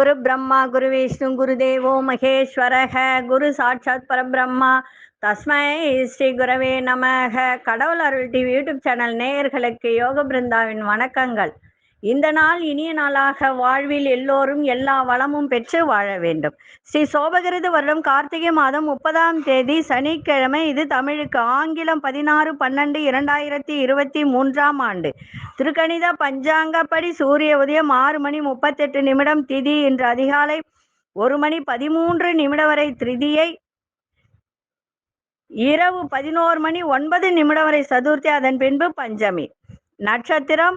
குரு பிரம்மா குரு விஷ்ணு குரு தேவோ மகேஸ்வரக குரு சாட்சாத் பரபிரம்மா. தஸ்மை ஸ்ரீ குரவே நமக. கடவுள் அருள் டிவி யூடியூப் சேனல் நேயர்களுக்கு யோக பிருந்தாவின் வணக்கங்கள். இந்த நாள் இனிய நாளாக வாழ்வில் எல்லோரும் எல்லா வளமும் பெற்று வாழ வேண்டும். ஸ்ரீ சோபகிருது வருடம் கார்த்திகை மாதம் முப்பதாம் தேதி சனிக்கிழமை இது தமிழுக்கு ஆங்கிலம் பதினாறு பன்னெண்டு இரண்டாயிரத்தி இருபத்தி மூன்றாம் ஆண்டு. திருக்கணித பஞ்சாங்கப்படி சூரிய உதயம் ஆறு மணி முப்பத்தெட்டு நிமிடம் திதி இன்று அதிகாலை ஒரு மணி பதிமூன்று நிமிடம் வரை திருதியை இரவு பதினோரு மணி ஒன்பது நிமிடம் வரை சதுர்த்தி அதன் பின்பு பஞ்சமி. நட்சத்திரம்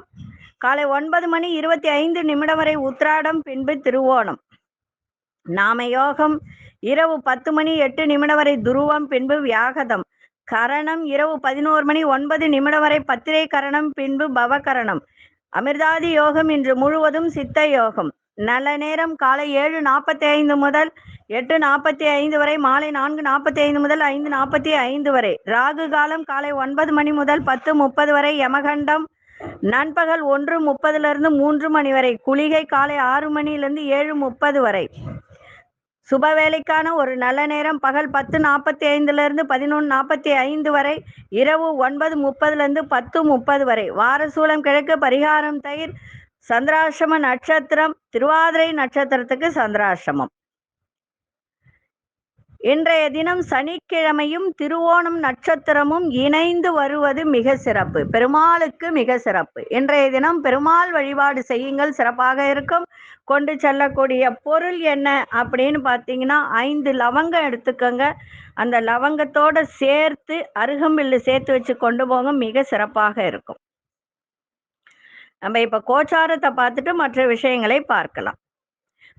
காலை ஒன்பது மணி இருபத்தி ஐந்து நிமிடம் வரை உத்ராடம் பின்பு திருவோணம். நாம யோகம் இரவு பத்து மணி எட்டு நிமிடம் வரை துருவம் பின்பு வியாகதம். கரணம் இரவு பதினோரு மணி ஒன்பது நிமிடம் வரை பத்திரை கரணம் பின்பு பவகரணம். அமிர்தாதி யோகம் இன்று முழுவதும் சித்த யோகம். நல்ல நேரம் காலை ஏழு நாற்பத்தி ஐந்து முதல் எட்டு நாற்பத்தி ஐந்து வரை மாலை நான்கு நாற்பத்தி ஐந்து முதல் ஐந்து நாற்பத்தி ஐந்து வரை. ராகு காலம் காலை ஒன்பது மணி முதல் பத்து முப்பது வரை யமகண்டம் நண்பகல் ஒன்று முப்பதுல இருந்து மூன்று மணி வரை குளிகை காலை ஆறு மணியிலிருந்து ஏழு முப்பது வரை. சுப வேலைக்கான ஒரு நல்ல நேரம் பகல் பத்து நாற்பத்தி ஐந்துல இருந்து பதினொன்று நாற்பத்தி ஐந்து வரை இரவு ஒன்பது முப்பதுல இருந்து பத்து முப்பது வரை. வாரசூலம் கிழக்கு பரிகாரம் தயிர் சந்திராசிரம நட்சத்திரம் திருவாதிரை நட்சத்திரத்துக்கு சந்திராசிரமம் இன்றைய தினம் சனிக்கிழமையும் திருவோணம் நட்சத்திரமும் இணைந்து வருவது மிக சிறப்பு. பெருமாளுக்கு மிக சிறப்பு. இன்றைய தினம் பெருமாள் வழிபாடு செய்யுங்கள். சிறப்பாக இருக்கும். கொண்டு செல்லக்கூடிய பொருள் என்ன அப்படின்னு பார்த்தீங்கன்னா ஐந்து லவங்கம் எடுத்துக்கோங்க. அந்த லவங்கத்தோட சேர்த்து அருகம்பில்லு சேர்த்து வச்சு கொண்டு போங்க. மிக சிறப்பாக இருக்கும். நம்ம இப்ப கோச்சாரத்தை பார்த்துட்டு மற்ற விஷயங்களை பார்க்கலாம்.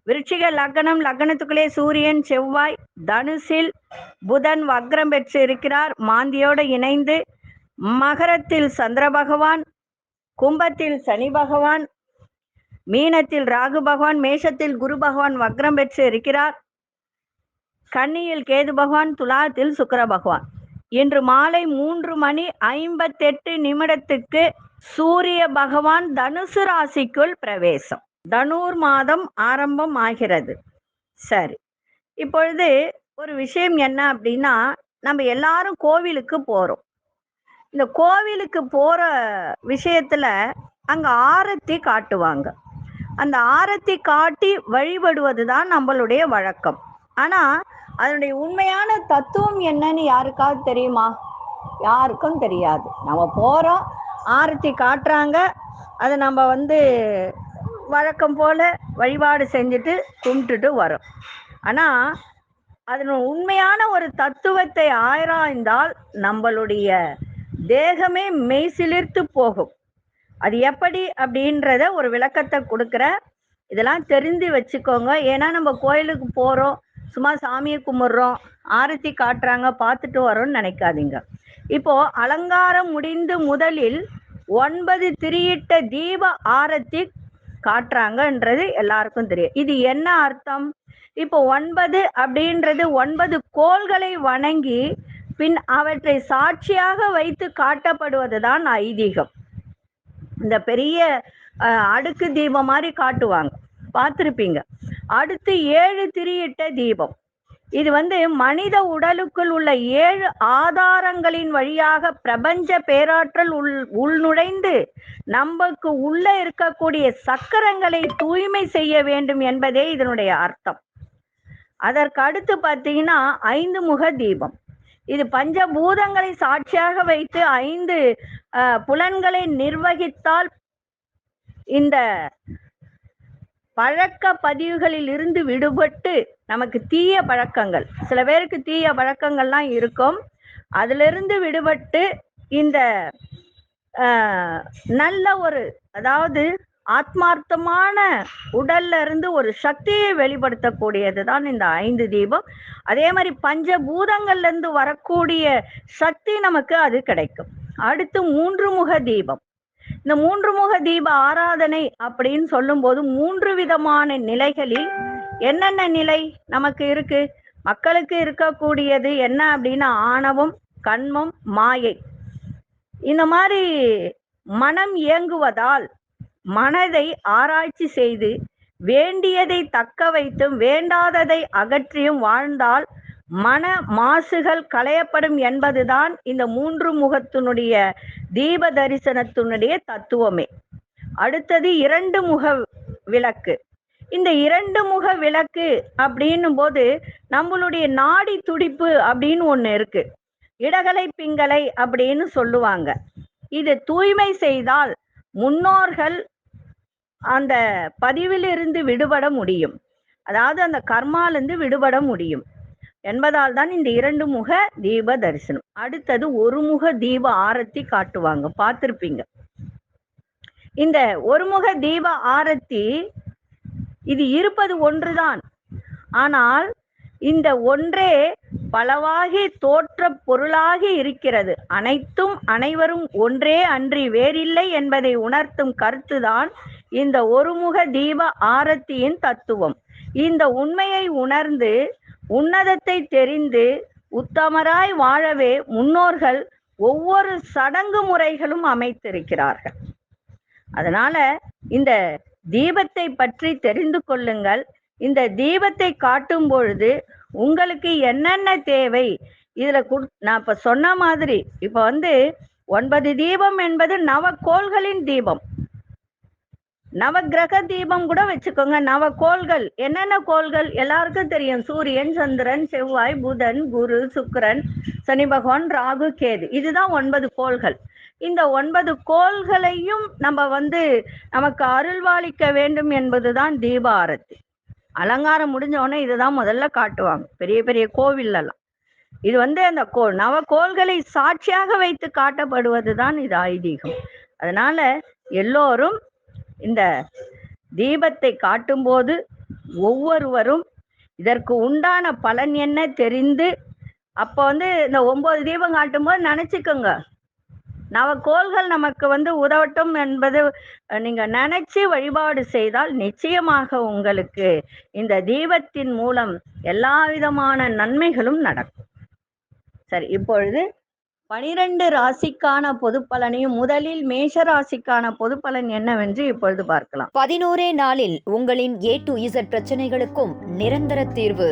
விருச்சிக லக்னம் லக்னத்துக்குள்ளே சூரியன் செவ்வாய் தனுசில் புதன் வக்ரம் பெற்று இருக்கிறார். மாந்தியோடு இணைந்து மகரத்தில் சந்திர பகவான் கும்பத்தில் சனி பகவான் மீனத்தில் ராகு பகவான் மேஷத்தில் குரு பகவான் வக்ரம் பெற்று இருக்கிறார். கன்னியில் கேது பகவான் துலாத்தில் சுக்கர பகவான். இன்று மாலை மூன்று மணி ஐம்பத்தெட்டு நிமிடத்துக்கு சூரிய பகவான் தனுசு ராசிக்குள் பிரவேசம். தனூர் மாதம் ஆரம்பம் ஆகிறது. சரி. இப்பொழுது ஒரு விஷயம் என்ன அப்படின்னா நம்ம எல்லாரும் கோவிலுக்கு போறோம். இந்த கோவிலுக்கு போற விஷயத்துல அங்க ஆரத்தி காட்டுவாங்க. அந்த ஆரத்தி காட்டி வழிபடுவது தான் நம்மளுடைய வழக்கம். ஆனா அதனுடைய உண்மையான தத்துவம் என்னன்னு யாருக்காவது தெரியுமா? யாருக்கும் தெரியாது. நம்ம போறோம் ஆரத்தி காட்டுறாங்க. அதை நம்ம வந்து வழக்கம் போல வழிபாடு செஞ்சுட்டு கும்பிட்டுட்டு வரோம். ஆனால் அதன் உண்மையான ஒரு தத்துவத்தை ஆராய்ந்தால் நம்மளுடைய தேகமே மெய்சிலிர்த்து போகும். அது எப்படி அப்படின்றத ஒரு விளக்கத்தை கொடுக்குற இதெல்லாம் தெரிந்து வச்சுக்கோங்க. ஏன்னா நம்ம கோயிலுக்கு போகிறோம் சும்மா சாமியை கும்பிட்றோம் ஆரத்தி காட்டுறாங்க பார்த்துட்டு வரோம்னு நினைக்காதீங்க. இப்போ அலங்காரம் முடிந்து முதலில் ஒன்பது திரியிட்ட தீப ஆரத்தி காட்டுறாங்கன்றது எல்லாருக்கும் தெரியும். இது என்ன அர்த்தம்? இப்போ ஒன்பது அப்படின்றது ஒன்பது கோள்களை வணங்கி பின் அவற்றை சாட்சியாக வைத்து காட்டப்படுவதுதான் ஐதீகம். இந்த பெரிய அடுக்கு தீபம் மாதிரி காட்டுவாங்க. பார்த்துருப்பீங்க. அடுத்து ஏழு திரியிட்ட தீபம். இது வந்து மனித உடலுக்குள் உள்ள ஏழு ஆதாரங்களின் வழியாக பிரபஞ்ச பேராற்றல் உள் உள்நுழைந்து நமக்கு உள்ள இருக்கக்கூடிய சக்கரங்களை தூய்மை செய்ய வேண்டும் என்பதே இதனுடைய அர்த்தம். அதற்கு அடுத்து பார்த்தீங்கன்னா ஐந்து முக தீபம். இது பஞ்சபூதங்களை சாட்சியாக வைத்து ஐந்து புலன்களை நிர்வகித்தால் இந்த பழக்க பதிவுகளில் இருந்து விடுபட்டு நமக்கு தீய பழக்கங்கள். சில பேருக்கு தீய பழக்கங்கள்லாம் இருக்கும். அதிலிருந்து விடுபட்டு இந்த நல்ல ஒரு அதாவது ஆத்மார்த்தமான உடல்ல இருந்து ஒரு சக்தியை வெளிப்படுத்தக்கூடியது தான் இந்த ஐந்து தீபம். அதே மாதிரி பஞ்சபூதங்கள்ல இருந்து வரக்கூடிய சக்தி நமக்கு அது கிடைக்கும். அடுத்து மூன்று முக தீபம். இந்த மூன்று முக தீப ஆராதனை அப்படின்னு சொல்லும்போது மூன்று விதமான நிலைகளில் என்னென்ன நிலை நமக்கு இருக்கு? மக்களுக்கு இருக்கக்கூடியது என்ன அப்படின்னா ஆணவம் கண்மம் மாயை. இந்த மாதிரி மனம் இயங்குவதால் மனதை ஆராய்ச்சி செய்து வேண்டியதை தக்க வைத்தும் வேண்டாததை அகற்றியும் வாழ்ந்தால் மன மாசுகள் களையப்படும் என்பதுதான் இந்த மூன்று முகத்தினுடைய தீப தரிசனத்தினுடைய தத்துவமே. அடுத்தது இரண்டு முக விளக்கு. இந்த இரண்டு முக விளக்கு அப்படின்னும் போது நம்மளுடைய நாடி துடிப்பு அப்படின்னு ஒண்ணு இருக்கு. இடகலை பிங்கலை அப்படின்னு சொல்லுவாங்க. இது தூய்மை செய்தால் முன்னோர்கள் அந்த பதிவிலிருந்து விடுபட முடியும். அதாவது அந்த கர்மாலிருந்து விடுபட முடியும். என்பதால் தான் இந்த இரண்டு முக தீப தரிசனம். அடுத்தது ஒரு முக தீப ஆரத்தி காட்டுவாங்க. பார்த்திருப்பீங்க. இந்த ஒருமுக தீப ஆரத்தி இது இருப்பது ஒன்றுதான். ஆனால் இந்த ஒன்றே பலவாகி தோற்ற பொருளாகி இருக்கிறது. அனைத்தும் அனைவரும் ஒன்றே அன்றி வேறில்லை என்பதை உணர்த்தும் கருத்துதான் இந்த ஒருமுக தீப ஆரத்தியின் தத்துவம். இந்த உண்மையை உணர்ந்து உன்னதத்தை தெரிந்து உத்தமராய் வாழவே முன்னோர்கள் ஒவ்வொரு சடங்கு முறைகளும் அமைத்திருக்கிறார்கள். அதனால இந்த தீபத்தை பற்றி தெரிந்து கொள்ளுங்கள். இந்த தீபத்தை காட்டும் பொழுது உங்களுக்கு என்னென்ன தேவை? இதுல கு நான் இப்ப சொன்ன மாதிரி இப்ப வந்து ஒன்பது தீபம் என்பது நவக்கோள்களின் தீபம். நவக்கிரக தீபம் கூட வச்சுக்கோங்க. நவக்கோள்கள். என்னென்ன கோள்கள்? எல்லாருக்கும் தெரியும். சூரியன் சந்திரன் செவ்வாய் புதன் குரு சுக்கரன் சனி பகவான் ராகு கேது. இதுதான் ஒன்பது கோள்கள். இந்த ஒன்பது கோள்களையும் நம்ம வந்து நமக்கு அருள்வாளிக்க வேண்டும் என்பதுதான் தீப ஆரத்தி அலங்காரம் முடிஞ்சவொடனே இதுதான் முதல்ல காட்டுவாங்க. பெரிய பெரிய கோவில்லலாம். இது வந்து அந்த கோ நவ கோள்களை சாட்சியாக வைத்து காட்டப்படுவது தான் இது ஐதீகம். அதனால எல்லோரும் இந்த தீபத்தை காட்டும்போது ஒவ்வொருவரும் இதற்கு உண்டான பலன் என்ன தெரிந்து அப்போ வந்து இந்த ஒன்பது தீபம் காட்டும்போது நினச்சிக்கோங்க. நவ கோள்கள் நமக்கு வந்து உதவட்டும் என்பது நீங்கள் நீங்க நினைச்சு வழிபாடு செய்தால் நிச்சயமாக உங்களுக்கு இந்த தீபத்தின் மூலம் எல்லா விதமான நன்மைகளும் நடக்கும். சரி இப்பொழுது பனிரெண்டு ராசிக்கான பொது பலனையும் முதலில் மேஷ ராசிக்கான பொது பலன் என்னவென்று இப்பொழுது பார்க்கலாம். பதினோரே நாளில் உங்களின் ஏ டு இசட் பிரச்சனைகளுக்கும் நிரந்தர தீர்வு.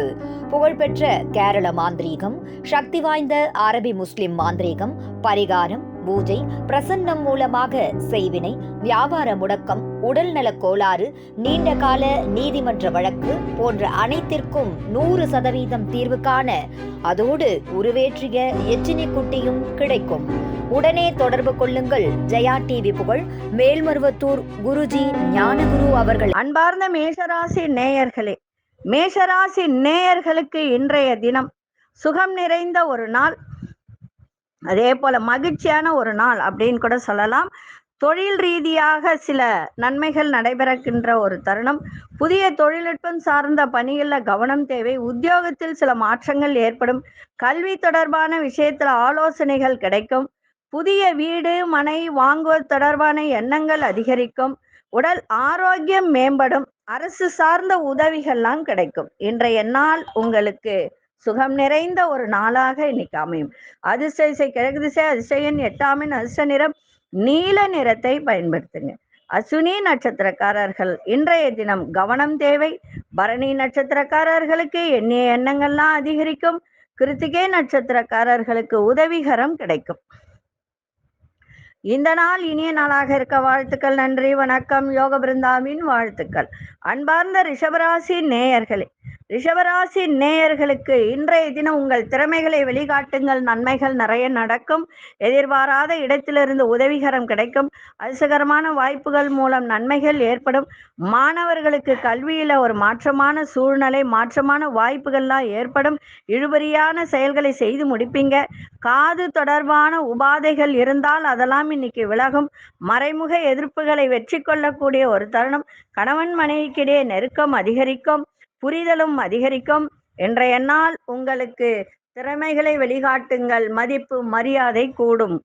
புகழ்பெற்ற கேரள மாந்திரீகம் சக்தி வாய்ந்த அரபி முஸ்லிம் மாந்திரீகம் பரிகாரம் பூஜை பிரசன்னம் மூலமாக செய்வினை வியாபார முடக்கம் உடல்நலக் கோளாறு நீண்ட கால நீதிமன்ற வழக்கு போன்ற அனைத்திற்கும் நூறு சதவீதம் தீர்வு காண அதோடு உருவேற்றிய எச்சினி குட்டியும் கிடைக்கும். உடனே தொடர்பு கொள்ளுங்கள். ஜெயா டிவி புகழ் மேல்மருவத்தூர் குருஜி ஞானகுரு அவர்கள். அன்பார்ந்த மேஷராசி நேயர்களே மேஷராசி நேயர்களுக்கு இன்றைய தினம் சுகம் நிறைந்த ஒரு நாள். அதே போல மகிழ்ச்சியான ஒரு நாள் அப்படின்னு கூட சொல்லலாம். தொழில் ரீதியாக சில நன்மைகள் நடைபெறக்கின்ற ஒரு தருணம். புதிய தொழில்நுட்பம் சார்ந்த பணிகளில் கவனம் தேவை. உத்தியோகத்தில் சில மாற்றங்கள் ஏற்படும். கல்வி தொடர்பான விஷயத்தில் ஆலோசனைகள் கிடைக்கும். புதிய வீடு மனை வாங்குவது தொடர்பான எண்ணங்கள் அதிகரிக்கும். உடல் ஆரோக்கியம் மேம்படும். அரசு சார்ந்த உதவிகள்லாம் கிடைக்கும். இன்றைய நாள் உங்களுக்கு சுகம் நிறைந்த ஒரு நாளாக இன்னைக்கு அமையும். அதிர்ஷ்ட கிழக்கு திசை அதிசயன் எட்டாமின் அதிர்ஷ்ட நிறம் நீல நிறத்தை பயன்படுத்துங்க. அசுனி நட்சத்திரக்காரர்கள் இன்றைய தினம் கவனம் தேவை. பரணி நட்சத்திரக்காரர்களுக்கு எண்ணிய எண்ணங்கள்லாம் அதிகரிக்கும். கிருத்திகை நட்சத்திரக்காரர்களுக்கு உதவிகரம் கிடைக்கும். இந்த நாள் இனிய நாளாக இருக்க வாழ்த்துக்கள் நன்றி வணக்கம் யோக பிருந்தாவின் வாழ்த்துக்கள். அன்பார்ந்த ரிஷபராசி நேயர்களே ரிஷவராசி நேயர்களுக்கு இன்றைய தினம் உங்கள் திறமைகளை வெளிகாட்டுங்கள். நன்மைகள் நிறைய நடக்கும். எதிர்பாராத இடத்திலிருந்து உதவிகரம் கிடைக்கும். அதிசகரமான வாய்ப்புகள் மூலம் நன்மைகள் ஏற்படும். மாணவர்களுக்கு கல்வியில ஒரு மாற்றமான சூழ்நிலை மாற்றமான வாய்ப்புகள்லாம் ஏற்படும். இழுபறியான செயல்களை செய்து முடிப்பீங்க. காது தொடர்பான உபாதைகள் இருந்தால் அதெல்லாம் இன்னைக்கு விலகும். மறைமுக எதிர்ப்புகளை வெற்றி கொள்ளக்கூடிய ஒரு தருணம். கணவன் மனைவிக்கிடையே நெருக்கம் அதிகரிக்கும். புரிதலும் அதிகரிக்கும். இன்றைய நாள் உங்களுக்கு திறமைகளை வெளிகாட்டுங்கள். மதிப்பு மரியாதை கூடும்.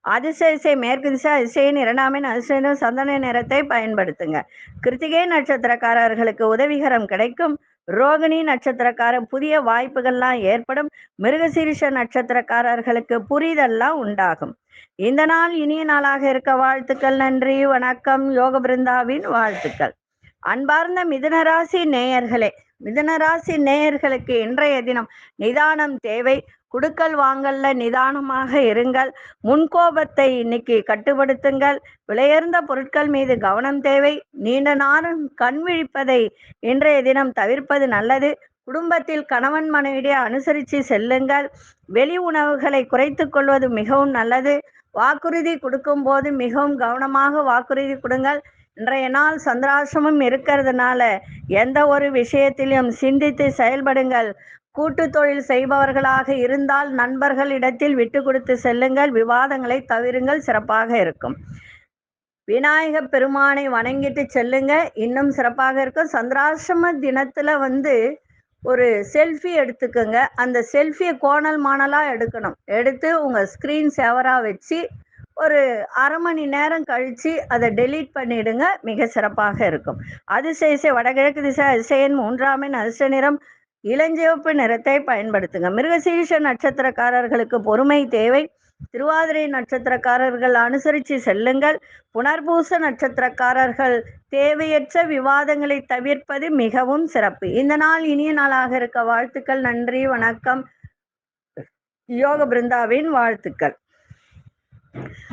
அதிசய மேற்கு திசை அதிசயின் இரண்டாமின் அதிசயனும் சந்தன நிறத்தை பயன்படுத்துங்க. கிருத்திகை நட்சத்திரக்காரர்களுக்கு உதவிகரம் கிடைக்கும். ரோகிணி நட்சத்திரக்காரர் புதிய வாய்ப்புகள்லாம் ஏற்படும். மிருகசீரிஷ நட்சத்திரக்காரர்களுக்கு புரிதல்லாம் உண்டாகும். இந்த நாள் இனிய நாளாக இருக்க வாழ்த்துக்கள். நன்றி வணக்கம். யோக பிருந்தாவின் வாழ்த்துக்கள். அன்பார்ந்த மிதுனராசி நேயர்களே மிதுனராசி நேயர்களுக்கு இன்றைய தினம் நிதானம் தேவை. குடுக்கல் வாங்கல்ல நிதானமாக இருங்கள். முன்கோபத்தை இன்னைக்கு கட்டுப்படுத்துங்கள். விலையர்ந்த பொருட்கள் மீது கவனம் தேவை. நீண்ட நாளும் கண் விழிப்பதை இன்றைய தினம் தவிர்ப்பது நல்லது. குடும்பத்தில் கணவன் மனைவிடையே அனுசரித்து செல்லுங்கள். வெளி உணவுகளை குறைத்து கொள்வது மிகவும் நல்லது. வாக்குறுதி கொடுக்கும் போது மிகவும் கவனமாக வாக்குறுதி கொடுங்கள். இன்றைய நாள் சந்திராசிரமம் இருக்கிறதுனால எந்த ஒரு விஷயத்திலும் சிந்தித்து செயல்படுங்கள். கூட்டு தொழில் செய்பவர்களாக இருந்தால் நண்பர்களிடத்தில் விட்டு கொடுத்து செல்லுங்கள். விவாதங்களை தவிருங்கள். சிறப்பாக இருக்கும். விநாயக பெருமானை வணங்கிட்டு செல்லுங்க. இன்னும் சிறப்பாக இருக்கும். சந்திராசிரம தினத்துல வந்து ஒரு செல்ஃபி எடுத்துக்கோங்க. அந்த செல்ஃபியை கோணல் மாணலாக எடுக்கணும். எடுத்து உங்கள் ஸ்க்ரீன் சேவராக வச்சு ஒரு அரை மணி நேரம் கழித்து அதை டெலீட் பண்ணிடுங்க. மிக சிறப்பாக இருக்கும். அதிசயசை வடகிழக்கு திசை அதிசயன் மூன்றாமின் அதிர்ஷ்ட நிறம் இளஞ்சிவப்பு நிறத்தை பயன்படுத்துங்க. மிருகசீரிஷ நட்சத்திரக்காரர்களுக்கு பொறுமை தேவை. திருவாதிரை நட்சத்திரக்காரர்கள் அனுசரித்து செல்லுங்கள். புனர்பூச நட்சத்திரக்காரர்கள் தேவையற்ற விவாதங்களை தவிர்ப்பது மிகவும் சிறப்பு. இந்த நாள் இனிய நாளாக இருக்க வாழ்த்துக்கள். நன்றி வணக்கம். யோக பிருந்தாவின் வாழ்த்துக்கள்.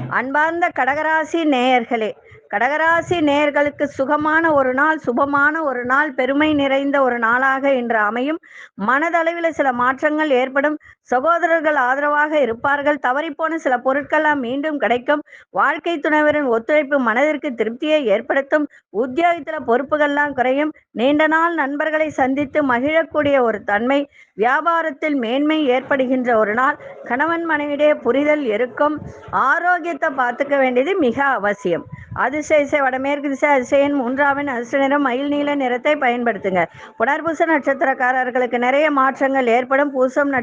அன்பார்ந்த கடகராசி நேயர்களே கடகராசி நேயர்களுக்கு சுகமான ஒரு நாள் சுபமான ஒரு நாள் பெருமை நிறைந்த ஒரு நாளாக இன்று அமையும். மனதளவில் சில மாற்றங்கள் ஏற்படும். சகோதரர்கள் ஆதரவாக இருப்பார்கள். தவறிப்போன சில பொருட்கள்லாம் மீண்டும் கிடைக்கும். வாழ்க்கை துணைவரின் ஒத்துழைப்பு மனதிற்கு திருப்தியை ஏற்படுத்தும். உத்தியோகத்துல பொறுப்புகள்லாம் குறையும். நீண்ட நாள் நண்பர்களை சந்தித்து மகிழக்கூடிய ஒரு தன்மை வியாபாரத்தில் மேன்மை ஏற்படுகின்ற ஒரு நாள். கணவன் மனைவிடையே புரிதல் இருக்கும். ஆரோக்கியத்தை பார்த்துக்க வேண்டியது மிக அவசியம். அதிசய வடமேற்கு திசை அதிசயன் மூன்றாவின் அதிர்ஷ்ட நிறம் மயில் நீல நிறத்தை பயன்படுத்துங்க. புனர்பூச நட்சத்திரக்காரர்களுக்கு நிறைய மாற்றங்கள் ஏற்படும். பூசம்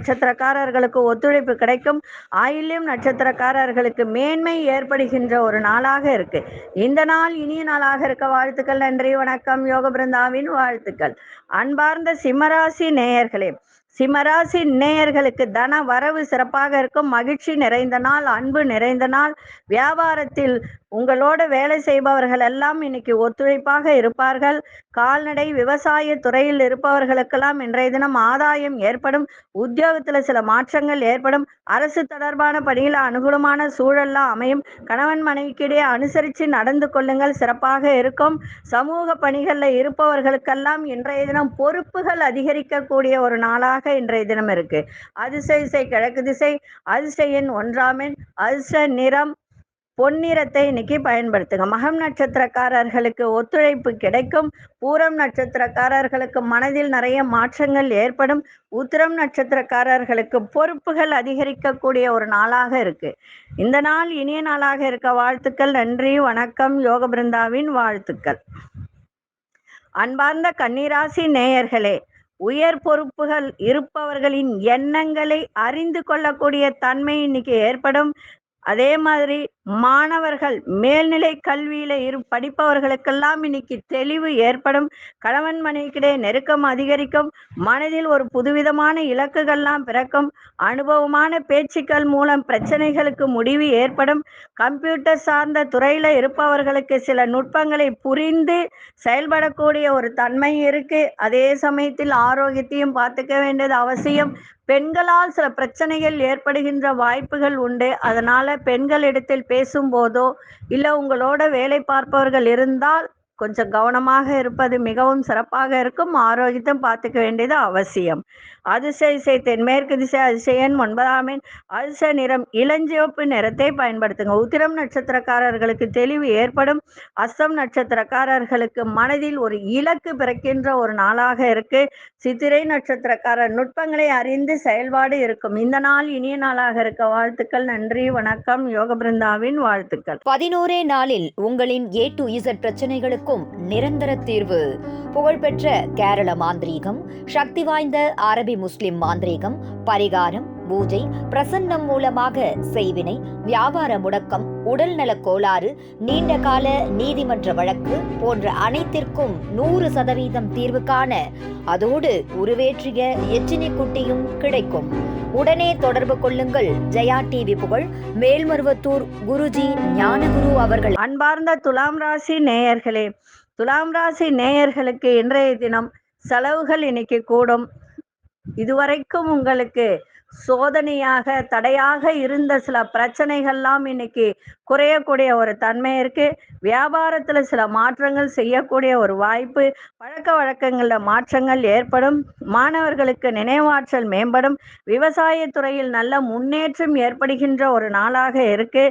நட்சத்திரக்காரர்களுக்கு ஒத்துழைப்பு கிடைக்கும். ஆயில்யம் நட்சத்திரக்காரர்களுக்கு மேன்மை ஏற்படுகின்ற ஒரு நாளாக இருக்கு. இந்த நாள் இனிய நாளாக இருக்க வாழ்த்துக்கள் நன்றி வணக்கம். யோக பிருந்தாவின் வாழ்த்துக்கள். அன்பார்ந்த சிம்மராசி நேயர்களே சிம்மராசி நேயர்களுக்கு தன வரவு சிறப்பாக இருக்கும். மகிழ்ச்சி நிறைந்த நாள் அன்பு நிறைந்த நாள். வியாபாரத்தில் உங்களோட வேலை செய்பவர்கள் எல்லாம் இன்னைக்கு ஒத்துழைப்பாக இருப்பார்கள். கால்நடை விவசாய துறையில் இருப்பவர்களுக்கெல்லாம் இன்றைய தினம் ஆதாயம் ஏற்படும். உத்தியோகத்தில் சில மாற்றங்கள் ஏற்படும். அரசு தொடர்பான பணியில் அனுகூலமான சூழல்லாம் அமையும். கணவன் மனைவிக்கிடையே அனுசரித்து நடந்து கொள்ளுங்கள். சிறப்பாக இருக்கும். சமூக பணிகளில் இருப்பவர்களுக்கெல்லாம் இன்றைய தினம் பொறுப்புகள் அதிகரிக்கக்கூடிய ஒரு நாளாக இன்றைய தினம் இருக்கு. அதிசய திசை கிழக்கு திசை அதிசயன் ஒன்றாமின் அதிர்ஷ்ட நிறம் பொன்னிறத்தை இன்னைக்கு பயன்படுத்துங்க. மகம் நட்சத்திரக்காரர்களுக்கு ஒத்துழைப்பு கிடைக்கும். பூரம் நட்சத்திரக்காரர்களுக்கு மனதில் நிறைய மாற்றங்கள் ஏற்படும். உத்திரம் நட்சத்திரக்காரர்களுக்கு பொறுப்புகள் அதிகரிக்கக்கூடிய ஒரு நாளாக இருக்கு. இந்த நாள் இனிய நாளாக இருக்க வாழ்த்துக்கள். நன்றி வணக்கம். யோக பிருந்தாவின் வாழ்த்துக்கள். அன்பார்ந்த கன்னிராசி நேயர்களே உயர் பொறுப்புகள் இருப்பவர்களின் எண்ணங்களை அறிந்து கொள்ளக்கூடிய தன்மை இன்னைக்கு ஏற்படும். அதே மாதிரி மாணவர்கள் மேல்நிலை கல்வியில இரு படிப்பவர்களுக்கெல்லாம் இன்னைக்கு தெளிவு ஏற்படும். கணவன் மனைவிக்கிடையே நெருக்கம் அதிகரிக்கும். மனதில் ஒரு புதுவிதமான இலக்குகள்லாம் பிறக்கும். அனுபவமான பேச்சுக்கள் மூலம் பிரச்சனைகளுக்கு முடிவு ஏற்படும். கம்ப்யூட்டர் சார்ந்த துறையில இருப்பவர்களுக்கு சில நுட்பங்களை புரிந்து செயல்படக்கூடிய ஒரு தன்மை இருக்கு. அதே சமயத்தில் ஆரோக்கியத்தையும் பார்த்துக்க வேண்டியது அவசியம். பெண்களால் சில பிரச்சனைகள் ஏற்படுகின்ற வாய்ப்புகள் உண்டு. அதனால பெண்களிடத்தில் பேசும்போதோ இல்லை உங்களோட வேலை பார்ப்பவர்கள் இருந்தால் கொஞ்சம் கவனமாக இருப்பது மிகவும் சிறப்பாக இருக்கும். ஆரோக்கியத்தையும் பார்த்துக்க வேண்டியது அவசியம். அதிசய இசை தென்மேற்கு திசை அதிசயன் ஒன்பதாமின் அதிர்ஷ்ட நிறம் இளஞ்சிவப்பு நிறத்தை பயன்படுத்துங்க. உத்திரம் நட்சத்திரக்காரர்களுக்கு தெளிவு ஏற்படும். அஸ்தம் நட்சத்திரக்காரர்களுக்கு மனதில் ஒரு இலக்கு பிறக்கின்ற ஒரு நாளாக இருக்கு. சித்திரை நட்சத்திரக்காரர் நுட்பங்களை அறிந்து செயல்பாடு இருக்கும். இந்த நாள் இனிய நாளாக இருக்க வாழ்த்துக்கள். நன்றி வணக்கம். யோக பிருந்தாவின் வாழ்த்துக்கள். பதினோரே நாளில் உங்களின் ஏ டு இசட் பிரச்சனைகளுக்கும் நிரந்தர தீர்வு. புகழ்பெற்ற கேரள மாந்திரீகம் சக்தி வாய்ந்த அரபி அரபி முஸ்லிம் மாந்திரீகம் பரிகாரம் பூஜை பிரசன்னம் மூலமாக செய்வினை வியாபார முடக்கம் உடல்நலக் கோளாறு நீண்ட கால நீதிமன்ற வழக்கு போன்ற அனைத்திற்கும் நூறு சதவீதம் தீர்வு காண அதோடு உருவேற்றிய எச்சினி குட்டியும் கிடைக்கும். உடனே தொடர்பு கொள்ளுங்கள். ஜெயா டிவி புகழ் மேல்மருவத்தூர் குருஜி ஞானகுரு அவர்கள். அன்பார்ந்த துலாம் ராசி நேயர்களே துலாம் ராசி நேயர்களுக்கு இன்றைய தினம் செலவுகள் இன்னைக்கு கூடும். இதுவரைக்கும் உங்களுக்கு சோதனையாக தடையாக இருந்த சில பிரச்சனைகள்லாம் இன்னைக்கு குறையக்கூடிய ஒரு தன்மை இருக்கு. வியாபாரத்துல சில மாற்றங்கள் செய்யக்கூடிய ஒரு வாய்ப்பு பழக்க வழக்கங்கள்ல மாற்றங்கள் ஏற்படும். மாணவர்களுக்கு நினைவாற்றல் மேம்படும். விவசாய துறையில் நல்ல முன்னேற்றம் ஏற்படுகின்ற ஒரு நாளாக இருக்கு.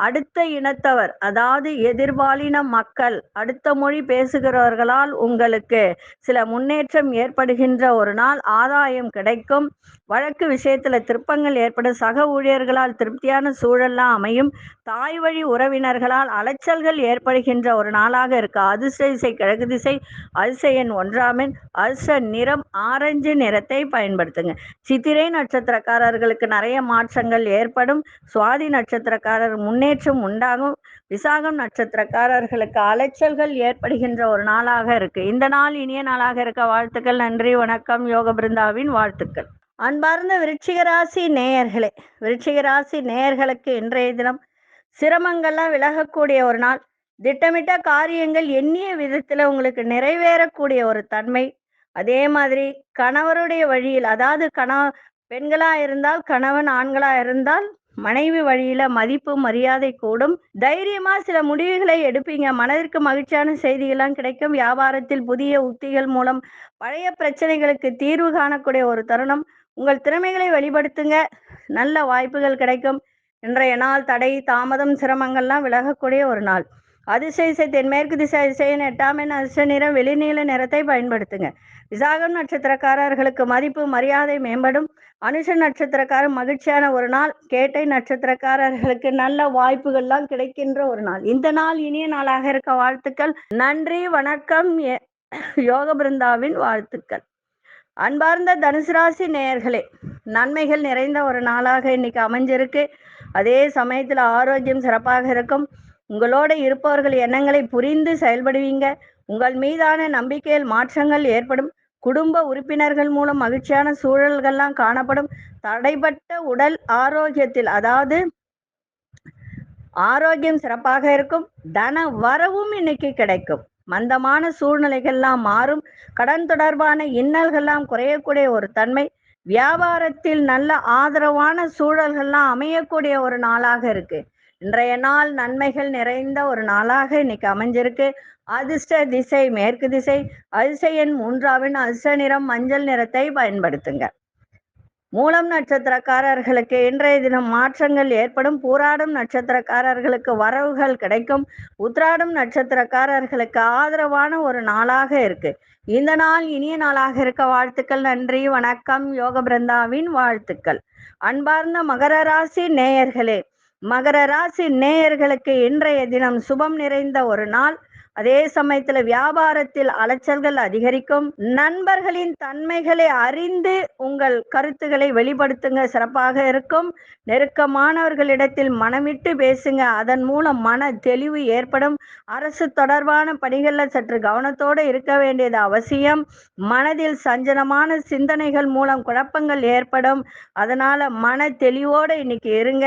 அடுத்த இனத்தவர் அதாவது எதிர்பாலின மக்கள் அடுத்த மொழி பேசுகிறவர்களால் உங்களுக்கு சில முன்னேற்றம் ஏற்படுகின்ற ஒரு நாள் ஆதாயம் கிடைக்கும். வழக்கு விஷயத்துல திருப்பங்கள் ஏற்படும். சக ஊழியர்களால் திருப்தியான சூழல்லாம் அமையும். தாய் வழி உறவினர்களால் அலைச்சல்கள் ஏற்படுகின்ற ஒரு நாளாக இருக்கு. அதிர்ஷ்ட திசை கிழக்கு திசை அதிர்ஷ்ட எண் ஒன்றாமின் அதிர்ஷ்ட நிறம் ஆரஞ்சு நிறத்தை பயன்படுத்துங்க. சித்திரை நட்சத்திரக்காரர்களுக்கு நிறைய மாற்றங்கள் ஏற்படும். சுவாதி நட்சத்திரக்காரர் முன்னேற்றம் உண்டாகும். விசாகம் நட்சத்திரக்காரர்களுக்கு அலைச்சல்கள் ஏற்படுகின்ற ஒரு நாளாக இருக்கு. இந்த நாள் இனிய நாளாக இருக்க. வாழ்த்துக்கள் நன்றி வணக்கம். யோக பிருந்தாவின் வாழ்த்துக்கள். அன்பார்ந்த விருட்சிகராசி நேயர்களே விருட்சிகராசி நேயர்களுக்கு இன்றைய தினம் சிரமங்கள்லாம் விலகக்கூடிய ஒரு நாள். திட்டமிட்ட காரியங்கள் எண்ணிய விதத்துல உங்களுக்கு நிறைவேறக்கூடிய ஒரு தன்மை. அதே மாதிரி கணவருடைய வழியில் அதாவது கண பெண்களா இருந்தால் கணவன் ஆண்களா இருந்தால் மனைவி வழியில மதிப்பு மரியாதை கூடும். தைரியமா சில முடிவுகளை எடுப்பீங்க. மனதிற்கு மகிழ்ச்சியான செய்திகள்லாம் கிடைக்கும். வியாபாரத்தில் புதிய உத்திகள் மூலம் பழைய பிரச்சனைகளுக்கு தீர்வு காணக்கூடிய ஒரு தருணம். உங்கள் திறமைகளை வெளிப்படுத்துங்க. நல்ல வாய்ப்புகள் கிடைக்கும். இன்றைய நாள் தடை தாமதம் சிரமங்கள்லாம் விலகக்கூடிய ஒரு நாள். அதிசய தென்மேற்கு திசை அதிசயன் எட்டாம் எண் அதிர்ஷ்ட நிறம் வெளிநீல நிறத்தை பயன்படுத்துங்க. விசாகம் நட்சத்திரக்காரர்களுக்கு மதிப்பு மரியாதை மேம்படும். அனுஷ நட்சத்திரக்காரர் மகிழ்ச்சியான ஒரு நாள். கேட்டை நட்சத்திரக்காரர்களுக்கு நல்ல வாய்ப்புகள்லாம் கிடைக்கின்ற ஒரு நாள். இந்த நாள் இனிய நாளாக இருக்க வாழ்த்துக்கள். நன்றி வணக்கம். யோக பிருந்தாவின் வாழ்த்துக்கள். அன்பார்ந்த தனுசு ராசி நேயர்களே நன்மைகள் நிறைந்த ஒரு நாளாக இன்னைக்கு அமைஞ்சிருக்கு. அதே சமயத்தில் ஆரோக்கியம் சிறப்பாக இருக்கும். உங்களோட இருப்பவர்கள் எண்ணங்களை புரிந்து செயல்படுவீங்க. உங்கள் மீதான நம்பிக்கையில் மாற்றங்கள் ஏற்படும். குடும்ப உறுப்பினர்கள் மூலம் மகிழ்ச்சியான சூழல்கள்லாம் காணப்படும். தடைப்பட்ட உடல் ஆரோக்கியத்தில் அதாவது ஆரோக்கியம் சிறப்பாக இருக்கும். தன வரவும் இன்னைக்கு கிடைக்கும். மந்தமான சூழ்நிலைகள்லாம் மாறும். கடன் தொடர்பான இன்னல்கள்லாம் குறையக்கூடிய ஒரு தன்மை. வியாபாரத்தில் நல்ல ஆதரவான சூழல்கள்லாம் அமையக்கூடிய ஒரு நாளாக இருக்கு. இன்றைய நாள் நன்மைகள் நிறைந்த ஒரு நாளாக இன்னைக்கு அமைஞ்சிருக்கு. அதிர்ஷ்ட திசை மேற்கு திசை அதிசயன் மூன்றாவின் அதிர்ஷ்ட நிறம் மஞ்சள் நிறத்தை பயன்படுத்துங்க. மூலம் நட்சத்திரக்காரர்களுக்கு இன்றைய தினம் மாற்றங்கள் ஏற்படும். பூராடும் நட்சத்திரக்காரர்களுக்கு வரவுகள் கிடைக்கும். உத்ராடும் நட்சத்திரக்காரர்களுக்கு ஆதரவான ஒரு நாளாக இருக்கு. இந்த நாள் இனிய நாளாக இருக்க வாழ்த்துக்கள் நன்றி வணக்கம். யோக பிருந்தாவின் வாழ்த்துக்கள். அன்பார்ந்த மகர ராசி நேயர்களே மகர ராசி நேயர்களுக்கு இன்றைய தினம் சுபம் நிறைந்த ஒரு நாள். அதே சமயத்துல வியாபாரத்தில் அலைச்சல்கள் அதிகரிக்கும். நண்பர்களின் தன்மைகளை அறிந்து உங்கள் கருத்துக்களை வெளிப்படுத்துங்க சிறப்பாக இருக்கும். நெருக்கமானவர்களிடத்தில் மனமிட்டு பேசுங்க அதன் மூலம் மன தெளிவு ஏற்படும். அரசு தொடர்பான பணிகள்ல சற்று கவனத்தோடு இருக்க வேண்டியது அவசியம். மனதில் சஞ்சலமான சிந்தனைகள் மூலம் குழப்பங்கள் ஏற்படும். அதனால மன தெளிவோடு இன்னைக்கு இருங்க.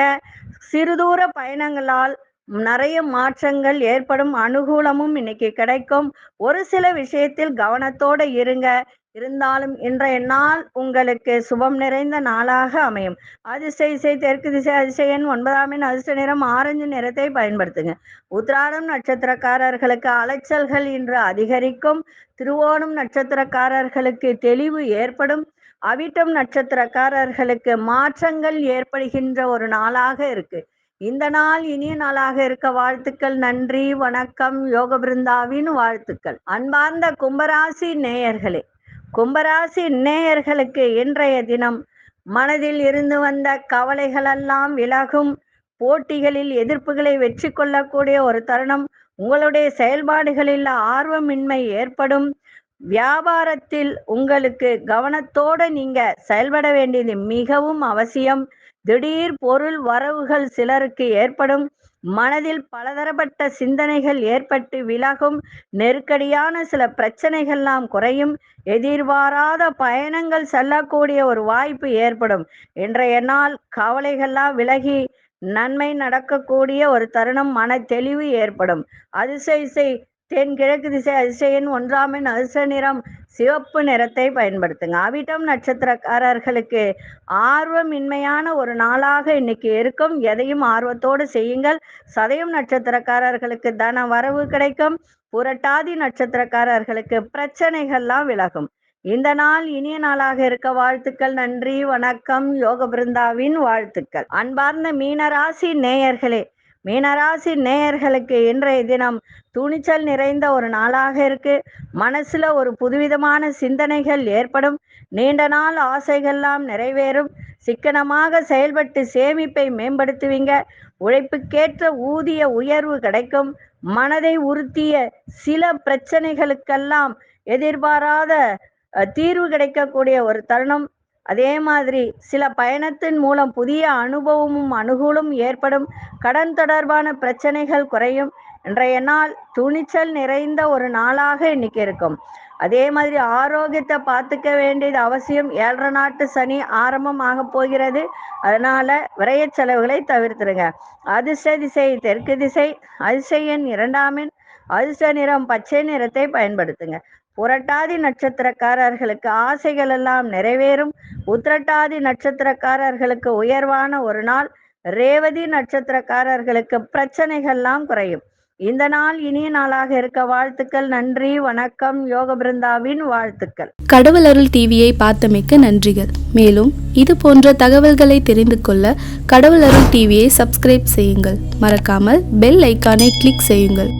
சிறுதூர பயணங்களால் நிறைய மாற்றங்கள் ஏற்படும் அனுகூலமும் இன்னைக்கு கிடைக்கும். ஒரு சில விஷயத்தில் கவனத்தோட இருங்க. இருந்தாலும் இன்றைய நாள் உங்களுக்கு சுபம் நிறைந்த நாளாக அமையும். அதிசய இசை தெற்கு திசை அதிசயன் ஒன்பதாம் எண் அதிர்ஷ்ட நிறம் ஆரஞ்சு நிறத்தை பயன்படுத்துங்க. உத்ராடம் நட்சத்திரக்காரர்களுக்கு அலைச்சல்கள் இன்று அதிகரிக்கும். திருவோணம் நட்சத்திரக்காரர்களுக்கு தெளிவு ஏற்படும். அவிட்டம் நட்சத்திரக்காரர்களுக்கு மாற்றங்கள் ஏற்படுகின்ற ஒரு நாளாக இருக்கு. இந்த நாள் இனிய நாளாக இருக்க வாழ்த்துக்கள் நன்றி வணக்கம் யோக பிருந்தாவின் வாழ்த்துக்கள். அன்பார்ந்த கும்பராசி நேயர்களே கும்பராசி நேயர்களுக்கு இன்றைய தினம் மனதில் இருந்து வந்த கவலைகளெல்லாம் விலகும் போட்டிகளில் எதிர்ப்புகளை வெற்றி கொள்ளக்கூடிய ஒரு தருணம் உங்களுடைய செயல்பாடுகளில் ஆர்வமின்மை ஏற்படும். வியாபாரத்தில் உங்களுக்கு கவனத்தோடு நீங்க செயல்பட வேண்டியது மிகவும் அவசியம். திடீர் பொருள் வரவுகள் சிலருக்கு ஏற்படும். மனதில் பலதரப்பட்ட சிந்தனைகள் ஏற்பட்டு விலகும். நெருக்கடியான சில பிரச்சனைகள்லாம் குறையும். எதிர்பாராத பயணங்கள் செல்லக்கூடிய ஒரு வாய்ப்பு ஏற்படும். இன்றைய நாள் கவலைகள்லாம் விலகி நன்மை நடக்கக்கூடிய ஒரு தருணம் மன தெளிவு ஏற்படும். அதிசய இசை தென் கிழக்கு திசை அதிசயன் ஒன்றாம் எண் அதிர்ஷ்ட நிறம் சிவப்பு நிறத்தை பயன்படுத்துங்க. அவிட்டம் நட்சத்திரக்காரர்களுக்கு ஆர்வமின்மையான ஒரு நாளாக இன்னைக்கு இருக்கும். எதையும் ஆர்வத்தோடு செய்யுங்கள். சதயம் நட்சத்திரக்காரர்களுக்கு தன வரவு கிடைக்கும். புரட்டாதி நட்சத்திரக்காரர்களுக்கு பிரச்சனைகள்லாம் விலகும். இந்த நாள் இனிய நாளாக இருக்க வாழ்த்துக்கள். நன்றி வணக்கம். யோக பிருந்தாவின் வாழ்த்துக்கள். அன்பார்ந்த மீனராசி நேயர்களே மீனராசி நேயர்களுக்கு இன்றைய தினம் துணிச்சல் நிறைந்த ஒரு நாளாக இருக்கு. மனசுல ஒரு புதுவிதமான சிந்தனைகள் ஏற்படும். நீண்ட நாள் ஆசைகள்லாம் நிறைவேறும். சிக்கனமாக செயல்பட்டு சேமிப்பை மேம்படுத்துவீங்க. உழைப்புக்கேற்ற ஊதிய உயர்வு கிடைக்கும். மனதை உறுத்திய சில பிரச்சனைகளுக்கெல்லாம் எதிர்பாராத தீர்வு கிடைக்கக்கூடிய ஒரு தருணம். அதே மாதிரி சில பயணத்தின் மூலம் புதிய அனுபவமும் அனுகூலம் ஏற்படும். கடன் தொடர்பான பிரச்சனைகள் குறையும். இன்றைய நாள் துணிச்சல் நிறைந்த ஒரு நாளாக இன்னைக்கு இருக்கும். அதே மாதிரி ஆரோக்கியத்தை பார்த்துக்க வேண்டியது அவசியம். ஏழரை நாட்டு சனி ஆரம்பமாக போகிறது. அதனால விரைய செலவுகளை தவிர்த்துருங்க. அதிர்ஷ்ட திசை தெற்கு திசை அதிசயன் இரண்டாமின் அதிர்ஷ்ட நிறம் பச்சை நிறத்தை பயன்படுத்துங்க. புரட்டாதி நட்சத்திரக்காரர்களுக்கு ஆசைகள் எல்லாம் நிறைவேறும். உத்திரட்டாதி நட்சத்திரக்காரர்களுக்கு உயர்வான ஒரு நாள். ரேவதி நட்சத்திரக்காரர்களுக்கு பிரச்சனைகள்லாம் குறையும். இந்த நாள் இனிய நாளாக இருக்க வாழ்த்துக்கள். நன்றி வணக்கம். யோக பிருந்தாவின் வாழ்த்துக்கள். கடவுள் அருள் டிவியை பார்த்தமைக்க நன்றிகள். மேலும் இது போன்ற தகவல்களை தெரிந்து கொள்ள கடவுள் அருள் டிவியை சப்ஸ்கிரைப் செய்யுங்கள். மறக்காமல் பெல் ஐக்கானை கிளிக் செய்யுங்கள்.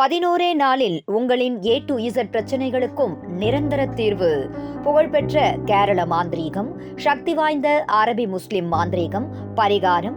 பதினோரே நாளில் உங்களின் ஏ டு இசட் பிரச்சனைகளுக்கும் நிரந்தர தீர்வு. புகழ்பெற்ற கேரள மாந்திரீகம் சக்தி வாய்ந்த அரபி முஸ்லிம் மாந்திரீகம் பரிகாரம்